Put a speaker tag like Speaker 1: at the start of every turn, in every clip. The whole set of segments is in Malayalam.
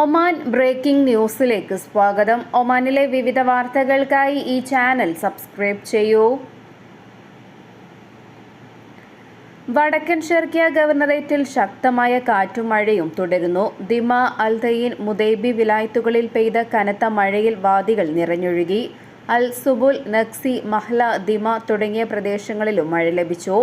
Speaker 1: ഒമാൻ ബ്രേക്കിംഗ് ന്യൂസിലേക്ക് സ്വാഗതം. ഒമാനിലെ വിവിധ വാർത്തകൾക്കായി ഈ ചാനൽ സബ്സ്ക്രൈബ് ചെയ്യൂ. വടക്കൻ ഷെർക്കിയ ഗവർണറേറ്റിൽ ശക്തമായ കാറ്റും മഴയും തുടരുന്നു. ദിമ അൽതയിൻ മുദൈബി വിലായത്തുകളിൽ പെയ്ത കനത്ത മഴയിൽ വാദികൾ നിറഞ്ഞൊഴുകി. അൽ സുബുൽ നക്സി മഹ്ല ദിമ തുടങ്ങിയ പ്രദേശങ്ങളിലും മഴ ലഭിച്ചു.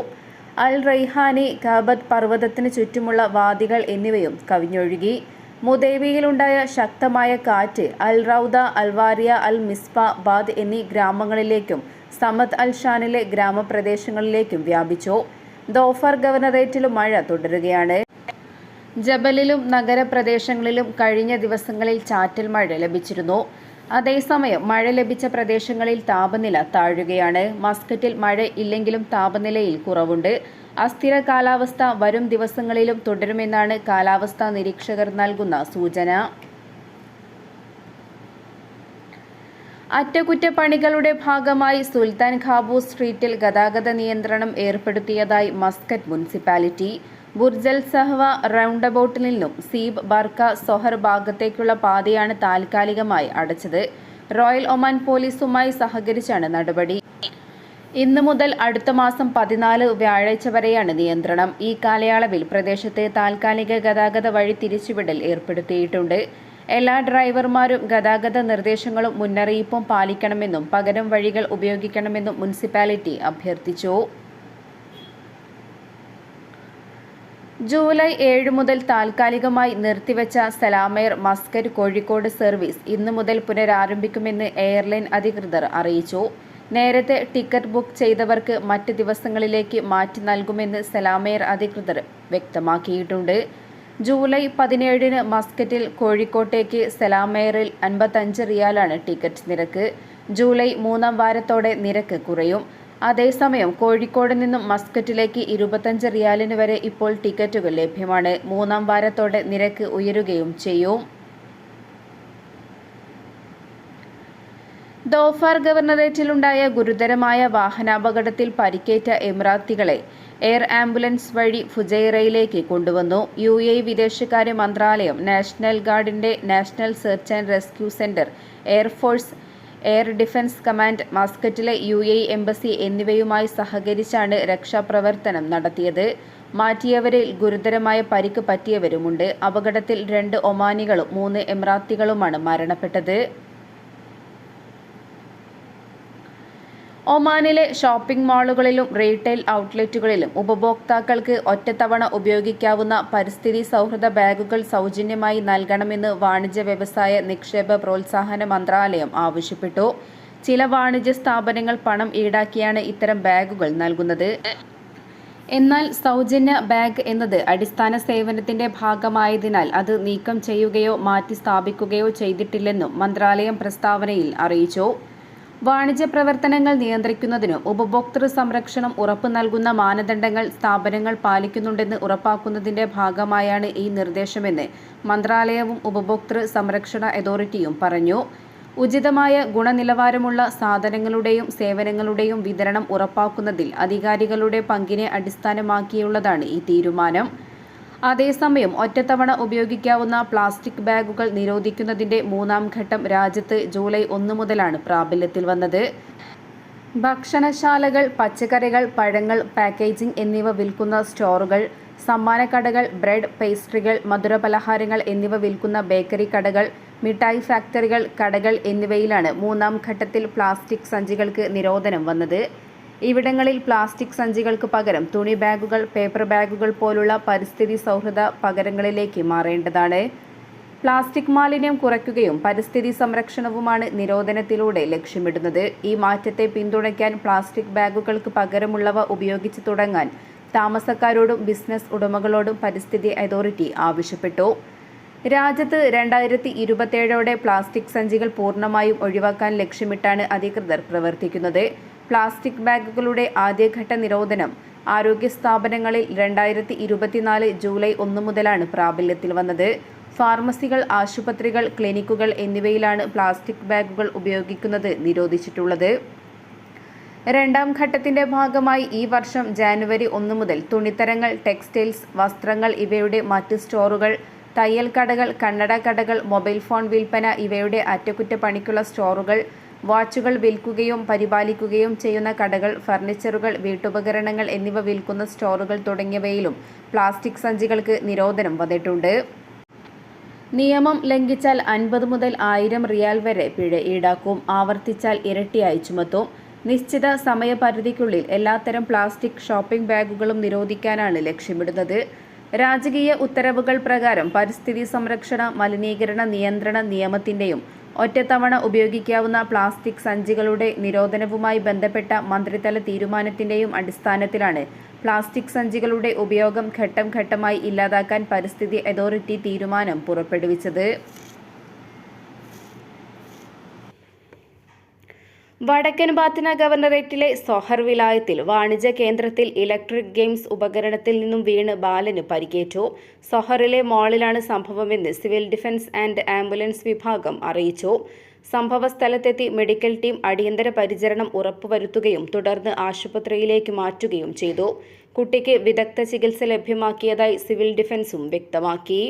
Speaker 1: അൽ റൈഹാനി കാബത്ത് പർവതത്തിന് ചുറ്റുമുള്ള വാദികൾ എന്നിവയും കവിഞ്ഞൊഴുകി. മുദേവിയിലുണ്ടായ ശക്തമായ കാറ്റ് അൽ റൌദ അൽവാരിയ അൽ മിസ്ബ ബാദ് എന്നീ ഗ്രാമങ്ങളിലേക്കും സമദ് അൽ ഷാനിലെ ഗ്രാമപ്രദേശങ്ങളിലേക്കും വ്യാപിച്ചു. ദോഫർ ഗവർണറേറ്റിലും മഴ തുടരുകയാണ്. ജബലിലും നഗരപ്രദേശങ്ങളിലും കഴിഞ്ഞ ദിവസങ്ങളിൽ ചാറ്റൽ മഴ ലഭിച്ചിരുന്നു. അതേസമയം മഴ ലഭിച്ച പ്രദേശങ്ങളിൽ താപനില താഴുകയാണ്. മസ്കറ്റിൽ മഴ ഇല്ലെങ്കിലും താപനിലയിൽ കുറവുണ്ട്. അസ്ഥിര കാലാവസ്ഥ വരും ദിവസങ്ങളിലും തുടരുമെന്നാണ് കാലാവസ്ഥാ നിരീക്ഷകർ നൽകുന്ന സൂചന. അറ്റകുറ്റപ്പണികളുടെ ഭാഗമായി സുൽത്താൻ ഖാബു സ്ട്രീറ്റിൽ ഗതാഗത നിയന്ത്രണം ഏർപ്പെടുത്തിയതായി Muscat municipality. Burj al Sahwa round അബൌട്ടിൽ നിന്നും സീബ് ബർക്ക സൊഹർ ഭാഗത്തേക്കുള്ള പാതയാണ് താൽക്കാലികമായി അടച്ചത്. റോയൽ ഒമാൻ പോലീസുമായി സഹകരിച്ചാണ് നടപടി. ഇന്ന് മുതൽ അടുത്ത മാസം പതിനാല് വ്യാഴാഴ്ച വരെയാണ് നിയന്ത്രണം. ഈ കാലയളവിൽ പ്രദേശത്തെ താൽക്കാലിക ഗതാഗത വഴി തിരിച്ചുവിടൽ ഏർപ്പെടുത്തിയിട്ടുണ്ട്. എല്ലാ ഡ്രൈവർമാരും ഗതാഗത നിർദ്ദേശങ്ങളും മുന്നറിയിപ്പും പാലിക്കണമെന്നും പകരം വഴികൾ ഉപയോഗിക്കണമെന്നും മുനിസിപ്പാലിറ്റി അഭ്യർത്ഥിച്ചു. ജൂലൈ ഏഴ് മുതൽ താൽക്കാലികമായി നിർത്തിവെച്ച സലാമയർ മസ്കറ്റ് കോഴിക്കോട് സർവീസ് ഇന്നു മുതൽ പുനരാരംഭിക്കുമെന്ന് എയർലൈൻ അധികൃതർ അറിയിച്ചു. നേരത്തെ ടിക്കറ്റ് ബുക്ക് ചെയ്തവർക്ക് മറ്റ് ദിവസങ്ങളിലേക്ക് മാറ്റി നൽകുമെന്ന് സലാമേർ അധികൃതർ വ്യക്തമാക്കിയിട്ടുണ്ട്. ജൂലൈ പതിനേഴിന് മസ്കറ്റിൽ കോഴിക്കോട്ടേക്ക് സലാമേറിൽ അൻപത്തഞ്ച് റിയാലാണ് ടിക്കറ്റ് നിരക്ക്. ജൂലൈ മൂന്നാം വാരത്തോടെ നിരക്ക് കുറയും. അതേസമയം കോഴിക്കോട് നിന്നും മസ്കറ്റിലേക്ക് ഇരുപത്തഞ്ച് റിയാലിന് വരെ ഇപ്പോൾ ടിക്കറ്റുകൾ ലഭ്യമാണ്. മൂന്നാം വാരത്തോടെ നിരക്ക് ഉയരുകയും ചെയ്യും. ദോഫാർ ഗവർണറേറ്റിലുണ്ടായ ഗുരുതരമായ വാഹനാപകടത്തിൽ പരിക്കേറ്റ എമിറാത്തികളെ എയർ ആംബുലൻസ് വഴി ഫുജൈറയിലേക്ക് കൊണ്ടുവന്നു. യു എ വിദേശകാര്യ മന്ത്രാലയം national ഗാർഡിന്റെ national search and rescue centre air force air defence command മസ്കറ്റിലെ U A embassy എന്നിവയുമായി സഹകരിച്ചാണ് രക്ഷാപ്രവർത്തനം നടത്തിയത്. മാറ്റിയവരിൽ ഗുരുതരമായ പരിക്ക് പറ്റിയവരുമുണ്ട്. അപകടത്തിൽ രണ്ട് ഒമാനികളും മൂന്ന് എമിറാത്തികളുമാണ് മരണപ്പെട്ടത്. ഒമാനിലെ ഷോപ്പിംഗ് മാളുകളിലും റീറ്റെയിൽ ഔട്ട്ലെറ്റുകളിലും ഉപഭോക്താക്കൾക്ക് ഒറ്റത്തവണ ഉപയോഗിക്കാവുന്ന പരിസ്ഥിതി സൗഹൃദ ബാഗുകൾ സൗജന്യമായി നൽകണമെന്ന് വാണിജ്യ വ്യവസായ നിക്ഷേപ പ്രോത്സാഹന മന്ത്രാലയം ആവശ്യപ്പെട്ടു. ചില വാണിജ്യ സ്ഥാപനങ്ങൾ പണം ഈടാക്കിയാണ് ഇത്തരം ബാഗുകൾ നൽകുന്നത്. എന്നാൽ സൗജന്യ ബാഗ് എന്നത് അടിസ്ഥാന സേവനത്തിന്റെ ഭാഗമായതിനാൽ അത് നീക്കം ചെയ്യുകയോ മാറ്റി സ്ഥാപിക്കുകയോ ചെയ്തിട്ടില്ലെന്നും മന്ത്രാലയം പ്രസ്താവനയിൽ അറിയിച്ചു. വാണിജ്യ പ്രവർത്തനങ്ങൾ നിയന്ത്രിക്കുന്നതിന് ഉപഭോക്തൃ സംരക്ഷണം ഉറപ്പു നൽകുന്ന മാനദണ്ഡങ്ങൾ സ്ഥാപനങ്ങൾ പാലിക്കുന്നുണ്ടെന്ന് ഉറപ്പാക്കുന്നതിന്റെ ഭാഗമായാണ് ഈ നിർദ്ദേശമെന്ന് മന്ത്രാലയവും ഉപഭോക്തൃ സംരക്ഷണ അതോറിറ്റിയും പറഞ്ഞു. ഉചിതമായ ഗുണനിലവാരമുള്ള സാധനങ്ങളുടെയും സേവനങ്ങളുടെയും വിതരണം ഉറപ്പാക്കുന്നതിൽ അധികാരികളുടെ പങ്കിനെ അടിസ്ഥാനമാക്കിയുള്ളതാണ് ഈ തീരുമാനം. അതേസമയം ഒറ്റത്തവണ ഉപയോഗിക്കാവുന്ന പ്ലാസ്റ്റിക് ബാഗുകൾ നിരോധിക്കുന്നതിന്റെ മൂന്നാം ഘട്ടം രാജ്യത്ത് ജൂലൈ ഒന്ന് മുതലാണ് പ്രാബല്യത്തിൽ വന്നത്. ഭക്ഷണശാലകൾ പച്ചക്കറികൾ പഴങ്ങൾ പാക്കേജിംഗ് എന്നിവ വിൽക്കുന്ന സ്റ്റോറുകൾ സമ്മാനക്കടകൾ ബ്രെഡ് പേസ്ട്രികൾ മധുരപലഹാരങ്ങൾ എന്നിവ വിൽക്കുന്ന ബേക്കറി കടകൾ മിഠായി ഫാക്ടറികൾ കടകൾ എന്നിവയിലാണ് മൂന്നാം ഘട്ടത്തിൽ പ്ലാസ്റ്റിക് സഞ്ചികൾക്ക് നിരോധനം വന്നത്. ഇവിടങ്ങളിൽ പ്ലാസ്റ്റിക് സഞ്ചികൾക്ക് പകരം തുണി ബാഗുകൾ പേപ്പർ ബാഗുകൾ പോലുള്ള പരിസ്ഥിതി സൗഹൃദ പകരങ്ങളിലേക്ക് മാറേണ്ടതാണ്. പ്ലാസ്റ്റിക് മാലിന്യം കുറയ്ക്കുകയും പരിസ്ഥിതി സംരക്ഷണവുമാണ് നിരോധനത്തിലൂടെ ലക്ഷ്യമിടുന്നത്. ഈ മാറ്റത്തെ പിന്തുണയ്ക്കാൻ പ്ലാസ്റ്റിക് ബാഗുകൾക്ക് പകരമുള്ളവ ഉപയോഗിച്ച് തുടങ്ങാൻ താമസക്കാരോടും ബിസിനസ് ഉടമകളോടും പരിസ്ഥിതി അതോറിറ്റി ആവശ്യപ്പെട്ടു. രാജ്യത്ത് രണ്ടായിരത്തി ഇരുപത്തേഴോടെ പ്ലാസ്റ്റിക് സഞ്ചികൾ പൂർണമായും ഒഴിവാക്കാൻ ലക്ഷ്യമിട്ടാണ് അധികൃതർ പ്രവർത്തിക്കുന്നത്. പ്ലാസ്റ്റിക് ബാഗുകളുടെ ആദ്യഘട്ട നിരോധനം ആരോഗ്യ സ്ഥാപനങ്ങളിൽ രണ്ടായിരത്തി ഇരുപത്തിനാല് ജൂലൈ ഒന്ന് മുതലാണ് പ്രാബല്യത്തിൽ വന്നത്. ഫാർമസികൾ ആശുപത്രികൾ ക്ലിനിക്കുകൾ എന്നിവയിലാണ് പ്ലാസ്റ്റിക് ബാഗുകൾ ഉപയോഗിക്കുന്നത് നിരോധിച്ചിട്ടുള്ളത്. രണ്ടാം ഘട്ടത്തിന്റെ ഭാഗമായി ഈ വർഷം ജാനുവരി ഒന്ന് മുതൽ തുണിത്തരങ്ങൾ ടെക്സ്റ്റൈൽസ് വസ്ത്രങ്ങൾ ഇവയുടെ മറ്റ് സ്റ്റോറുകൾ തയ്യൽ കടകൾ കണ്ണട കടകൾ മൊബൈൽ ഫോൺ വിൽപ്പന ഇവയുടെ അറ്റകുറ്റപ്പണിക്കുള്ള സ്റ്റോറുകൾ വാച്ചുകൾ വിൽക്കുകയും പരിപാലിക്കുകയും ചെയ്യുന്ന കടകൾ ഫർണിച്ചറുകൾ വീട്ടുപകരണങ്ങൾ എന്നിവ വിൽക്കുന്ന സ്റ്റോറുകൾ തുടങ്ങിയവയിലും പ്ലാസ്റ്റിക് സഞ്ചികൾക്ക് നിരോധനം വന്നിട്ടുണ്ട്. നിയമം ലംഘിച്ചാൽ അൻപത് മുതൽ ആയിരം റിയാൽ വരെ പിഴ ഈടാക്കും. ആവർത്തിച്ചാൽ ഇരട്ടിയായി ചുമത്തും. നിശ്ചിത സമയപരിധിക്കുള്ളിൽ എല്ലാത്തരം പ്ലാസ്റ്റിക് ഷോപ്പിംഗ് ബാഗുകളും നിരോധിക്കാനാണ് ലക്ഷ്യമിടുന്നത്. രാജകീയ ഉത്തരവുകൾ പ്രകാരം പരിസ്ഥിതി സംരക്ഷണ മലിനീകരണ നിയന്ത്രണ നിയമത്തിന്റെയും ഒറ്റത്തവണ ഉപയോഗിക്കാവുന്ന പ്ലാസ്റ്റിക് സഞ്ചികളുടെ നിരോധനവുമായി ബന്ധപ്പെട്ട മന്ത്രിതല തീരുമാനത്തിന്റെയും അടിസ്ഥാനത്തിലാണ് പ്ലാസ്റ്റിക് സഞ്ചികളുടെ ഉപയോഗം ഘട്ടം ഘട്ടമായി ഇല്ലാതാക്കാൻ പരിസ്ഥിതി അതോറിറ്റി തീരുമാനം പുറപ്പെടുവിച്ചത്. വടക്കൻ ബാത്തിന ഗവർണറേറ്റിലെ സൊഹർ വിലായത്തിൽ വാണിജ്യ കേന്ദ്രത്തിൽ ഇലക്ട്രിക് ഗെയിംസ് ഉപകരണത്തിൽ നിന്നും വീണ് ബാലന് പരിക്കേറ്റു. സൊഹറിലെ മാളിലാണ് സംഭവമെന്ന് സിവിൽ ഡിഫൻസ് ആൻഡ് ആംബുലൻസ് വിഭാഗം അറിയിച്ചു. സംഭവ സ്ഥലത്തെത്തി മെഡിക്കൽ ടീം അടിയന്തര പരിചരണം ഉറപ്പുവരുത്തുകയും തുടർന്ന് ആശുപത്രിയിലേക്ക് മാറ്റുകയും ചെയ്തു. കുട്ടിക്ക് വിദഗ്ധ ചികിത്സ ലഭ്യമാക്കിയതായി സിവിൽ ഡിഫൻസും വ്യക്തമാക്കി.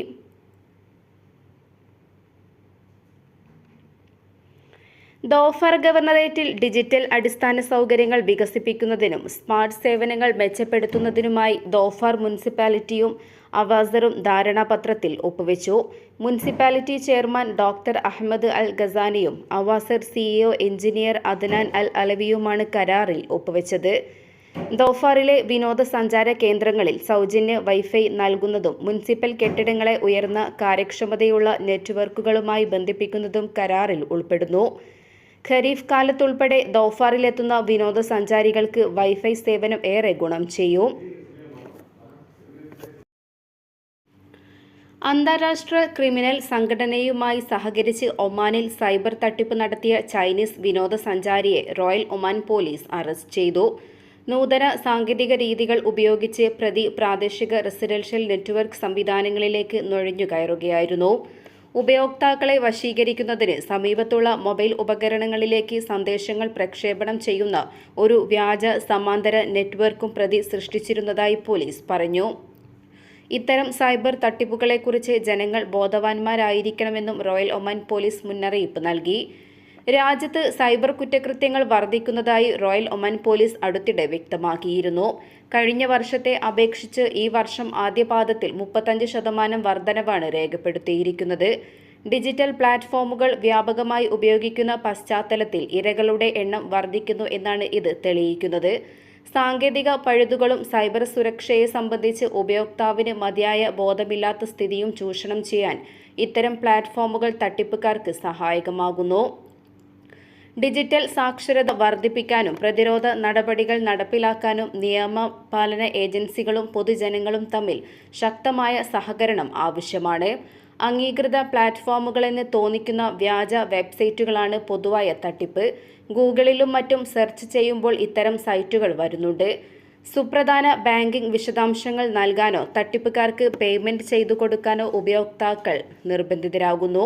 Speaker 1: ദോഫർ ഗവർണറേറ്റിൽ ഡിജിറ്റൽ അടിസ്ഥാന സൗകര്യങ്ങൾ വികസിപ്പിക്കുന്നതിനും സ്മാർട്ട് സേവനങ്ങൾ മെച്ചപ്പെടുത്തുന്നതിനുമായി ദോഫർ മുനിസിപ്പാലിറ്റിയും അവാസറും ധാരണാപത്രത്തിൽ ഒപ്പുവെച്ചു. Municipality chairman doctor Ahmed Al ഗസാനിയും Awasr CEO engineer Adnan Al അലവിയുമാണ് കരാറിൽ ഒപ്പുവെച്ചത്. ദോഫാറിലെ വിനോദസഞ്ചാര കേന്ദ്രങ്ങളിൽ സൗജന്യ വൈഫൈ നൽകുന്നതും മുനിസിപ്പൽ കെട്ടിടങ്ങളെ ഉയർന്ന കാര്യക്ഷമതയുള്ള നെറ്റ്വർക്കുകളുമായി ബന്ധിപ്പിക്കുന്നതും കരാറിൽ ഉൾപ്പെടുന്നു. ഖരീഫ് കാലത്തുൾപ്പെടെ ദോഫാറിലെത്തുന്ന വിനോദസഞ്ചാരികൾക്ക് വൈഫൈ സേവനം ഏറെ ഗുണം ചെയ്യും. അന്താരാഷ്ട്ര ക്രിമിനൽ സംഘടനയുമായി സഹകരിച്ച് ഒമാനിൽ സൈബർ തട്ടിപ്പ് നടത്തിയ ചൈനീസ് വിനോദസഞ്ചാരിയെ റോയൽ ഒമാൻ പോലീസ് അറസ്റ്റ് ചെയ്തു. നൂതന സാങ്കേതിക രീതികൾ ഉപയോഗിച്ച് പ്രതി പ്രാദേശിക റെസിഡൻഷ്യൽ നെറ്റ്വർക്ക് സംവിധാനങ്ങളിലേക്ക് നുഴഞ്ഞു കയറുകയായിരുന്നു ഉപയോക്താക്കളെ വശീകരിക്കുന്നതിന് സമീപത്തുള്ള മൊബൈൽ ഉപകരണങ്ങളിലേക്ക് സന്ദേശങ്ങൾ പ്രക്ഷേപണം ചെയ്യുന്ന ഒരു വ്യാജ സമാന്തര നെറ്റ്വർക്കും പ്രതി സൃഷ്ടിച്ചിരുന്നതായി പോലീസ് പറഞ്ഞു. ഇത്തരം സൈബർ തട്ടിപ്പുകളെക്കുറിച്ച് ജനങ്ങൾ ബോധവാന്മാരായിരിക്കണമെന്നും റോയൽ ഒമാൻ പോലീസ് മുന്നറിയിപ്പ് നൽകി. രാജ്യത്ത് സൈബർ കുറ്റകൃത്യങ്ങൾ വർദ്ധിക്കുന്നതായി റോയൽ ഒമൻ പോലീസ് അടുത്തിടെ വ്യക്തമാക്കിയിരുന്നു. കഴിഞ്ഞ വർഷത്തെ അപേക്ഷിച്ച് ഈ വർഷം ആദ്യപാദത്തിൽ മുപ്പത്തഞ്ച് ശതമാനം വർധനവാണ് രേഖപ്പെടുത്തിയിരിക്കുന്നത്. ഡിജിറ്റൽ പ്ലാറ്റ്ഫോമുകൾ വ്യാപകമായി ഉപയോഗിക്കുന്ന പശ്ചാത്തലത്തിൽ ഇരകളുടെ എണ്ണം വർദ്ധിക്കുന്നു എന്നാണ് ഇത് തെളിയിക്കുന്നത്. സാങ്കേതിക പഴുതുകളും സൈബർ സുരക്ഷയെ സംബന്ധിച്ച് ഉപയോക്താവിന് മതിയായ ബോധമില്ലാത്ത സ്ഥിതിയും ചൂഷണം ചെയ്യാൻ ഇത്തരം പ്ലാറ്റ്ഫോമുകൾ തട്ടിപ്പുകാർക്ക് സഹായകമാകുന്നു. ഡിജിറ്റൽ സാക്ഷരത വർദ്ധിപ്പിക്കാനും പ്രതിരോധ നടപടികൾ നടപ്പിലാക്കാനും നിയമപാലന ഏജൻസികളും പൊതുജനങ്ങളും തമ്മിൽ ശക്തമായ സഹകരണം ആവശ്യമാണ്. അംഗീകൃത പ്ലാറ്റ്ഫോമുകളെന്ന് തോന്നിക്കുന്ന വ്യാജ വെബ്സൈറ്റുകളാണ് പൊതുവായ തട്ടിപ്പ്. ഗൂഗിളിലും മറ്റും സെർച്ച് ചെയ്യുമ്പോൾ ഇത്തരം സൈറ്റുകൾ വരുന്നുണ്ട്. സുപ്രധാന ബാങ്കിംഗ് വിശദാംശങ്ങൾ നൽകാനോ തട്ടിപ്പുകാർക്ക് പേയ്മെന്റ് ചെയ്തു കൊടുക്കാനോ ഉപയോക്താക്കൾ നിർബന്ധിതരാകുന്നു.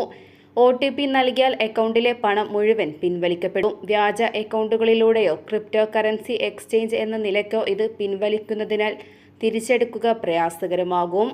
Speaker 1: ഒ ടി പി നൽകിയാൽ അക്കൗണ്ടിലെ പണം മുഴുവൻ പിൻവലിക്കപ്പെടും. വ്യാജ അക്കൗണ്ടുകളിലൂടെയോ ക്രിപ്റ്റോ കറൻസി എക്സ്ചേഞ്ച് എന്ന നിലയ്ക്കോ ഇത് പിൻവലിക്കുന്നതിനാൽ തിരിച്ചെടുക്കുക പ്രയാസകരമാകും.